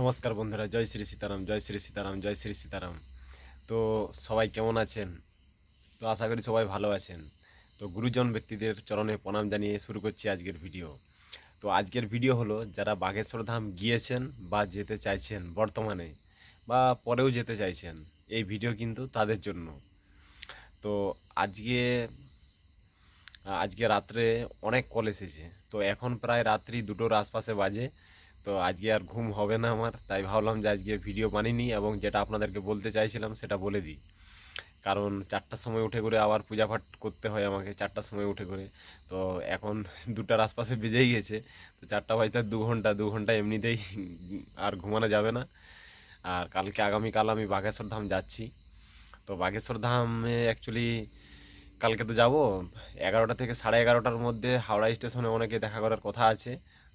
নমস্কার বন্ধুরা, জয় শ্রী সীতারাম, জয় শ্রী সীতারাম, জয় শ্রী সীতারাম। তো সবাই কেমন আছেন? তো আশা করি সবাই ভালো আছেন। তো গুরুজন ব্যক্তিদের চরণে প্রণাম জানিয়ে শুরু করছি আজকের ভিডিও। তো আজকের ভিডিও হলো, যারা বাগেশ্বর ধাম গিয়েছেন বা যেতে চাইছেন বর্তমানে বা পরেও যেতে চাইছেন, এই ভিডিও কিন্তু তাদের জন্য। তো আজকে আজকে রাত্রে অনেক কল এসেছে। তো এখন প্রায় রাত্রি দুটোর আশপাশে বাজে। তো আজকে আর ঘুম হবে না আমার। তাই ভাবলাম যে আজকে ভিডিও বানিনি এবং যেটা আপনাদেরকে বলতে চাইছিলাম সেটা বলে দিই। কারণ চারটার সময় উঠে করে আবার পূজা পাঠ করতে হয় আমাকে, চারটার সময় উঠে করে। তো এখন দুটার আশপাশে বেজেই গেছে। তো চারটা বাজতে দু ঘণ্টা দু ঘণ্টা এমনিতেই আর ঘুমানো যাবে না। আর কালকে আগামীকাল আমি বাগেশ্বর ধাম যাচ্ছি। তো বাগেশ্বর ধামে অ্যাকচুয়ালি কালকে তো যাব। এগারোটা থেকে সাড়ে এগারোটার মধ্যে হাওড়া স্টেশনে অনেকে দেখা করার কথা আছে।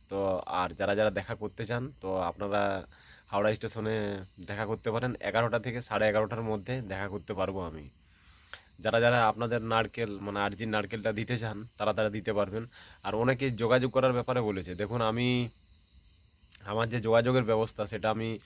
তো আর যারা যারা দেখা করতে চান, তো আপনারা হাওড়া স্টেশনে দেখা করতে পারেন। এগারোটা থেকে সাড়ে এগারোটার মধ্যে দেখা করতে পারব আমি। যারা যারা আপনাদের নারকেল মানে আর্জির নারকেলটা দিতে চান, তারা তারা দিতে পারবেন। আর অনেকে যোগাযোগ করার ব্যাপারে বলেছে। দেখুন, আমি, আমার যে যোগাযোগের ব্যবস্থা, সেটা আমি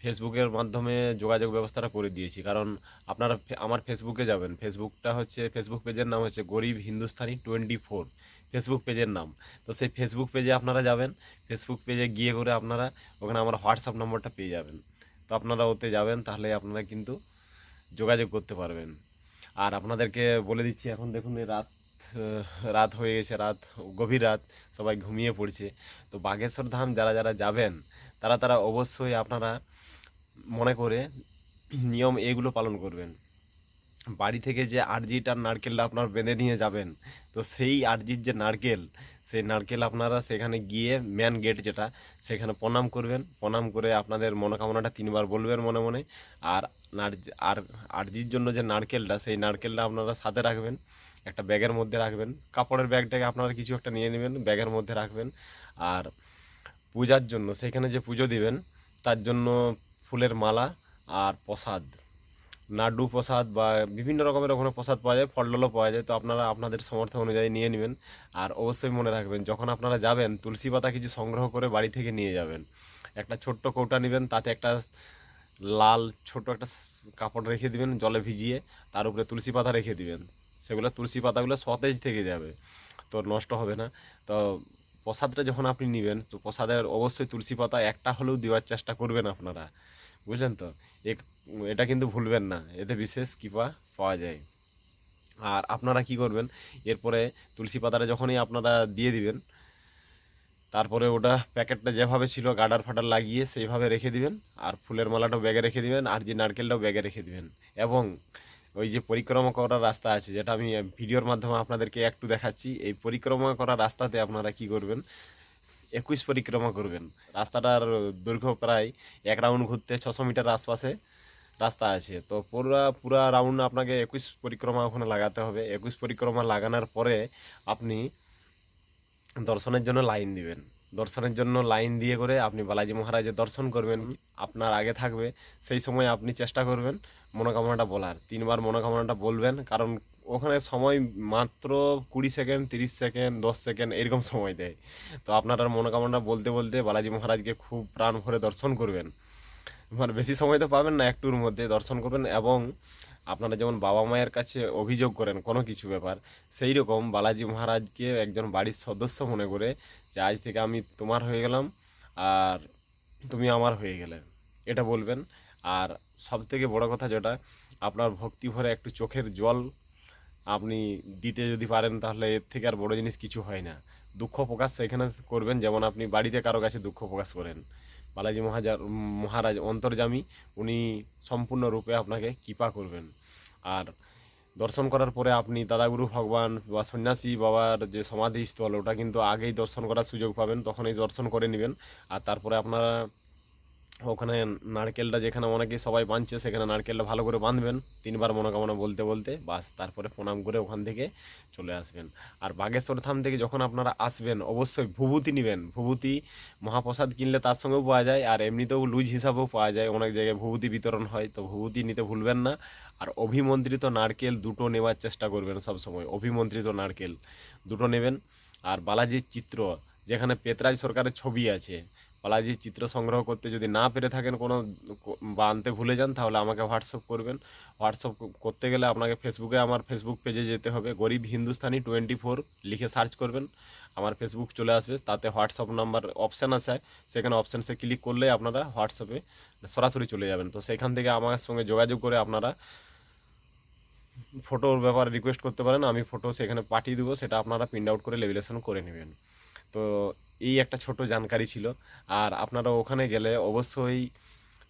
ফেসবুকের মাধ্যমে যোগাযোগ ব্যবস্থাটা করে দিয়েছি। কারণ আপনারা আমার ফেসবুকে যাবেন। ফেসবুকটা হচ্ছে, ফেসবুক পেজের নাম হচ্ছে গরিব হিন্দুস্তানি টোয়েন্টি ফোর। ফেসবুক পেজের নাম। তো সেই ফেসবুক পেজে আপনারা যাবেন। ফেসবুক পেজে গিয়ে করে আপনারা ওখানে আমার হোয়াটসঅ্যাপ নম্বরটা পেয়ে যাবেন। তো আপনারা ওতে যাবেন, তাহলে আপনারা কিন্তু যোগাযোগ করতে পারবেন। আর আপনাদেরকে বলে দিচ্ছি, এখন দেখুন রাত রাত হয়ে গেছে, রাত, গভীর রাত, সবাই ঘুমিয়ে পড়ছে। তো বাগেশ্বর ধাম যারা যারা যাবেন, তারা তারা অবশ্যই আপনারা মনে করে নিয়ম এগুলো পালন করবেন। বাড়ি থেকে যে আরজিটার নারকেলটা আপনার বেঁধে নিয়ে যাবেন, তো সেই আরজির যে নারকেল, সেই নারকেল আপনারা সেখানে গিয়ে ম্যান গেট যেটা, সেখানে প্রণাম করবেন। প্রণাম করে আপনাদের মনোকামনাটা তিনবার বলবেন মনে মনে। আর আর আরজির জন্য যে নারকেলটা, সেই নারকেলটা আপনারা সাথে রাখবেন। একটা ব্যাগের মধ্যে রাখবেন। কাপড়ের ব্যাগটাকে আপনারা কিছু একটা নিয়ে নেবেন, ব্যাগের মধ্যে রাখবেন। আর পূজার জন্য, সেখানে যে পুজো দিবেন, তার জন্য ফুলের মালা আর প্রসাদ। নাডু প্রসাদ বা বিভিন্ন রকমের ওখানে প্রসাদ পাওয়া যায় ফল টলও পাওয়া যায়। তো আপনারা আপনাদের সামর্থ্য অনুযায়ী নিয়ে নেবেন। আর অবশ্যই মনে রাখবেন, যখন আপনারা যাবেন, তুলসী পাতা কিছু সংগ্রহ করে বাড়ি থেকে নিয়ে যাবেন। একটা ছোট্ট কৌটা নেবেন, তাতে একটা লাল ছোট একটা কাপড় রেখে দিবেন, জলে ভিজিয়ে, তার উপরে তুলসী পাতা রেখে দিবেন। সেগুলো তুলসী পাতাগুলো সতেজ থেকে যাবে, তো নষ্ট হবে না। তো প্রসাদটা যখন আপনি নেবেন, তো প্রসাদের অবশ্যই তুলসী পাতা একটা হলেও দেওয়ার চেষ্টা করবেন আপনারা। বুঝলেন তো? এটা কিন্তু ভুলবেন না। এতে বিশেষ কৃপা পাওয়া যায়। আর আপনারা কি করবেন? এরপরে তুলসী পাতাটা যখনই আপনারা দিয়ে দিবেন, তারপরে ওটা প্যাকেটটা যেভাবে ছিল, গাডার ফাডার লাগিয়ে সেইভাবে রেখে দিবেন, আর ফুলের মালাটাও ব্যাগে রেখে দিবেন, আর যে নারকেলটাও ব্যাগে রেখে দিবেন। এবং ওই যে পরিক্রমা করার রাস্তা আছে, যেটা আমি ভিডিওর মাধ্যমে আপনাদেরকে একটু দেখাচ্ছি, এই পরিক্রমা করার রাস্তাতে আপনারা কি করবেন? একুশ পরিক্রমা করবেন। রাস্তাটার দৈর্ঘ্য প্রায় এক রাউন্ড ঘুরতে ছশো মিটার আশপাশে রাস্তা আছে। তো পুরা পুরা রাউন্ড আপনাকে একুশ পরিক্রমা ওখানে লাগাতে হবে। একুশ পরিক্রমা লাগানোর পরে আপনি দর্শনের জন্য লাইন দিবেন। দর্শনের জন্য লাইন দিয়ে করে আপনি বালাজি মহারাজের দর্শন করবেন, আপনার আগে থাকবে, সেই সময় আপনি চেষ্টা করবেন মনোকামনাটা বলার। তিনবার মনোকামনাটা বলবেন, কারণ ওখানে সময় মাত্র কুড়ি সেকেন্ড, তিরিশ সেকেন্ড, দশ সেকেন্ড এরকম সময় দেয়। তো আপনারা মনোকামনা বলতে বলতে বালাজি মহারাজকে খুব প্রাণ ভরে দর্শন করবেন। মানে বেশি সময় তো পাবেন না একটুর মধ্যে দর্শন করবেন এবং আপনারা যেমন বাবা মায়ের কাছে অভিযোগ করেন কোনো কিছু ব্যাপার, সেই রকম বালাজি মহারাজকে একজন বাড়ির সদস্য মনে করে যে, আজ থেকে আমি তোমার হয়ে গেলাম আর তুমি আমার হয়ে গেলে। এটা বলবেন। আর সব থেকে বড় কথা যেটা, আপনার ভক্তি ভরে একটু চোখের জল আপনি দিতে যদি পারেন, তাহলে এর থেকে আর বড় জিনিস কিছু হয় না। দুঃখ প্রকাশ সেখানে করবেন, যেমন আপনি বাড়িতে কারও কাছে দুঃখ প্রকাশ করেন। বালাজি মহাজার মহারাজ অন্তর্জামী উনি সম্পূর্ণরূপে আপনাকে কৃপা করবেন। আর দর্শন করার পরে আপনি দাদাগুরু ভগবান বা সন্ন্যাসী বাবার যে সমাধিস্থল, ওটা কিন্তু আগেই দর্শন করার সুযোগ পাবেন, তখনই দর্শন করে নেবেন। আর তারপরে আপনারা ওখানে নারকেলটা যেখানে অনেকে সবাই বাঁধছে, সেখানে নারকেলটা ভালো করে বাঁধবেন। তিনবার মনোকামনা বলতে বলতে, বাস তারপরে প্রণাম করে ওখান থেকে চলে আসবেন। আর বাগেশ্বর ধাম থেকে যখন আপনারা আসবেন, অবশ্যই ভুবুতি নেবেন। ভুবুতি মহাপ্রসাদ কিনলে তার সঙ্গেও পাওয়া যায়, আর এমনিতেও লুজ হিসাবেও পাওয়া যায়। অনেক জায়গায় ভুবুতি বিতরণ হয়, তো ভুবুতি নিতে ভুলবেন না। আর অভিমন্ত্রিত নারকেল দুটো নেওয়ার চেষ্টা করবেন সব সময় অভিমন্ত্রিত নারকেল দুটো নেবেন। আর বালাজির চিত্র, যেখানে পেতরাজ সরকারের ছবি আছে বালাজির চিত্র সংগ্রহ করতে যদি না পেরে থাকেন কোনো বা আনতে ভুলে যান, তাহলে আমাকে হোয়াটসঅ্যাপ করবেন। হোয়াটসঅ্যাপ করতে গেলে আপনাকে ফেসবুকে, আমার ফেসবুক পেজে যেতে হবে। গরিব হিন্দুস্তানি টোয়েন্টি ফোর লিখে সার্চ করবেন। আমার ফেসবুক চলে আসবে, তাতে হোয়াটসঅ্যাপ নাম্বার অপশান আছে। সেখানে অপশানসে ক্লিক করলে আপনারা হোয়াটসঅ্যাপে সরাসরি চলে যাবেন। তো সেখান থেকে আমার সঙ্গে যোগাযোগ করে আপনারা ফটোর ব্যাপারে রিকোয়েস্ট করতে পারেন। আমি ফটো সেখানে পাঠিয়ে দেবো, সেটা আপনারা প্রিন্ট আউট করে লেভিলেশন করে নেবেন। তো এই একটা ছোট জানকারি ছিল। আর আপনারা ওখানে গেলে অবশ্যই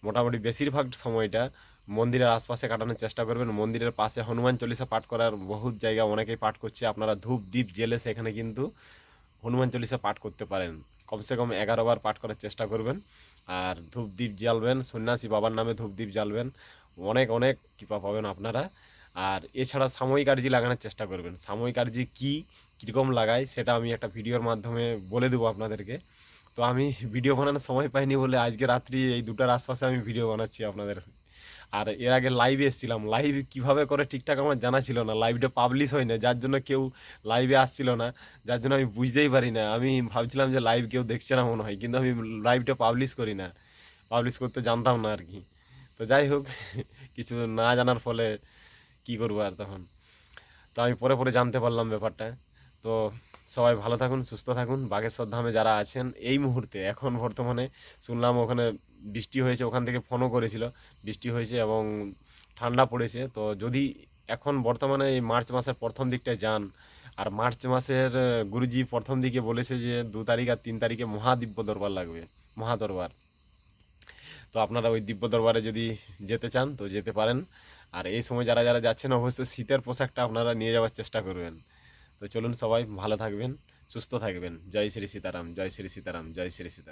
মোটামুটি বেশিরভাগ সময়টা মন্দিরের আশপাশে কাটানোর চেষ্টা করবেন। মন্দিরের পাশে হনুমান চল্লিশা পাঠ করার বহুত জায়গা অনেকেই পাঠ করছে। আপনারা ধূপ দ্বীপ জেলে সেখানে কিন্তু হনুমান চল্লিশা পাঠ করতে পারেন। কমসে কম এগারো বার পাঠ করার চেষ্টা করবেন। আর ধূপ দ্বীপ জ্বালবেন, সন্ন্যাসী বাবার নামে ধূপ দ্বীপ জ্বালবেন। অনেক অনেক কৃপা পাবেন আপনারা। আর এছাড়া সাময়িক আর্জি লাগানোর চেষ্টা করবেন। সাময়িক আর্জি কী? কীরকম লাগাই সেটা আমি একটা ভিডিওর মাধ্যমে বলে দেবো আপনাদেরকে। তো আমি ভিডিও বানানোর সময় পাইনি বলে আজকে রাত্রি এই দুটার আশপাশে আমি ভিডিও বানাচ্ছি আপনাদের। আর এর আগে লাইভে এসেছিলাম। লাইভ কীভাবে করে ঠিকঠাক আমার জানা ছিল না। লাইভটা পাবলিশ হয় না যার জন্য কেউ লাইভে আসছিল না। যার জন্য আমি বুঝতেই পারি না। আমি ভাবছিলাম যে লাইভ কেউ দেখছে না মনে হয়, কিন্তু আমি লাইভটা পাবলিশ করি না। পাবলিশ করতে জানতাম না আর কি। তো যাই হোক, কিছু না জানার ফলে কি করব আর তখন? তো আমি পরে পরে জানতে পারলাম ব্যাপারটা। তো সবাই ভালো থাকুন, সুস্থ থাকুন। বাগেশ্বর ধামে যারা আছেন, এই মুহূর্তে, এখন বর্তমানে শুনলাম ওখানে বৃষ্টি হয়েছে, ওখান থেকে ফোনও করেছিল। বৃষ্টি হয়েছে এবং ঠান্ডা পড়েছে। তো যদি এখন বর্তমানে এই মার্চ মাসের প্রথম দিকটায় যান, আর মার্চ মাসের গুরুজি প্রথম দিকে বলেছে যে, দু তারিখ আর তিন তারিখে মহাদিব্য দরবার লাগবে, মহাদরবার। তো আপনারা ওই দিব্য দরবারে যদি যেতে চান, তো যেতে পারেন। আর এই সময় যারা যারা যাচ্ছেন, অবশ্যই শীতের পোশাকটা আপনারা নিয়ে যাওয়ার চেষ্টা করবেন। তো চলুন সবাই ভালো থাকবেন, সুস্থ থাকবেন। জয় শ্রী সীতারাম, জয় শ্রী সীতারাম, জয় শ্রী সীতারাম।